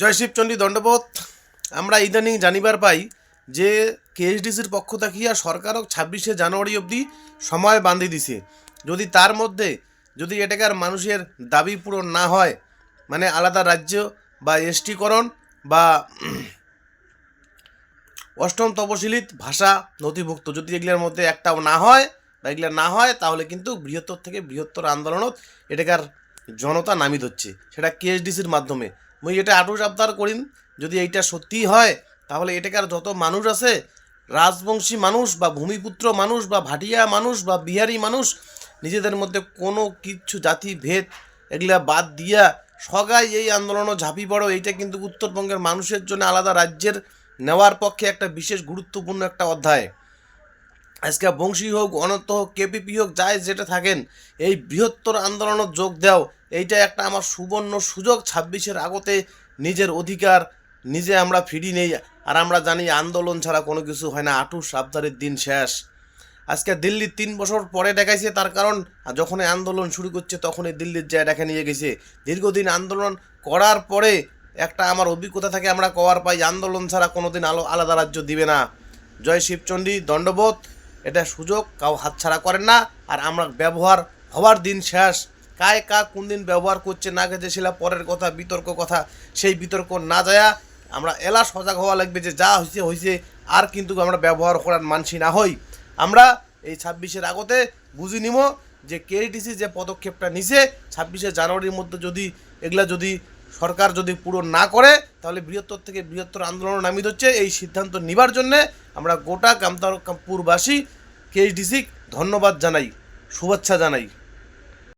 জয় শিবচণ্ডী দণ্ডবোধ। আমরা ইদানিং জানিবার পাই যে কেএসডিসির পক্ষ থাকিয়া সরকারও ছাব্বিশে জানুয়ারি অবধি সময় বান্ধি দিছে। যদি তার মধ্যে যদি এটাকার মানুষের দাবি পূরণ না হয় মানে আলাদা রাজ্য বা এসটিকরণ বা অষ্টম তপশিলিত ভাষা নথিভুক্ত যদি এগুলোর মধ্যে একটাও না হয় বা এগুলো না হয়, তাহলে কিন্তু বৃহত্তর থেকে বৃহত্তর আন্দোলনত এটাকার জনতা নামি ধরছে। সেটা কেএসডিসির মাধ্যমে। মুই এটা আটুস আবদার করিম, যদি এইটা সত্যিই হয়, তাহলে এটাকার যত মানুষ আছে, রাজবংশী মানুষ বা ভূমিপুত্র মানুষ বা ভাটিয়া মানুষ বা বিহারি মানুষ, নিজেদের মধ্যে কোনো কিছু, জাতি, ভেদ এগুলা বাদ দিয়া সবাই এই আন্দোলনও ঝাঁপি পড়ো। এইটা কিন্তু উত্তরবঙ্গের মানুষের জন্য আলাদা রাজ্যের নেওয়ার পক্ষে একটা বিশেষ গুরুত্বপূর্ণ একটা অধ্যায়। আজকে বংশী হোক, অনন্ত হোক, কেপিপি হোক, যাই যেটা থাকেন, এই বৃহত্তর আন্দোলনত যোগ দাও। এইটা একটা আমার সুবর্ণ সুযোগ। ছাব্বিশের আগতে নিজের অধিকার নিজে আমরা ফিরি নেই, আর আমরা জানি আন্দোলন ছাড়া কোনো কিছু হয় না। আটু সাবধানের দিন শেষ। আজকে দিল্লি তিন বছর পরে দেখাইছে তার কারণ যখন আন্দোলন শুরু করছে, তখনই দিল্লির যায় দেখে নিয়ে গেছে। দীর্ঘদিন আন্দোলন করার পরে একটা আমার অভিজ্ঞতা থাকে, আমরা কওয়ার পাই, আন্দোলন ছাড়া কোনোদিন আলো আলাদা রাজ্য দিবে না। জয় শিবচণ্ডী দণ্ডবোধ। এটা সুযোগ, কাউ হাতছাড়া করেন না। আর আমরা ব্যবহার হওয়ার দিন শেষ। কায় কা কোন দিন ব্যবহার করছে না গেছে সেটা পরের কথা, বিতর্ক কথা, সেই বিতর্ক না যায়া। আমরা এলা সজাগ হওয়া লাগবে যে যা হয়েছে হয়েছে আর কিন্তু আমরা ব্যবহার করার মানসি না হই। আমরা এই ছাব্বিশের আগতে বুঝি নিব যে কেডিসি যে পদক্ষেপটা নিছে, ছাব্বিশে জানুয়ারির মধ্যে যদি, এগুলা যদি সরকার যদি পূরণ না করে, তাহলে বৃহত্তর থেকে বৃহত্তর আন্দোলন নামিত হচ্ছে এই সিদ্ধান্ত নিবার জন্যে আমরা গোটা কামতারপুরবাসী কেএসডিসি ধন্যবাদ জানাই, শুভেচ্ছা জানাই।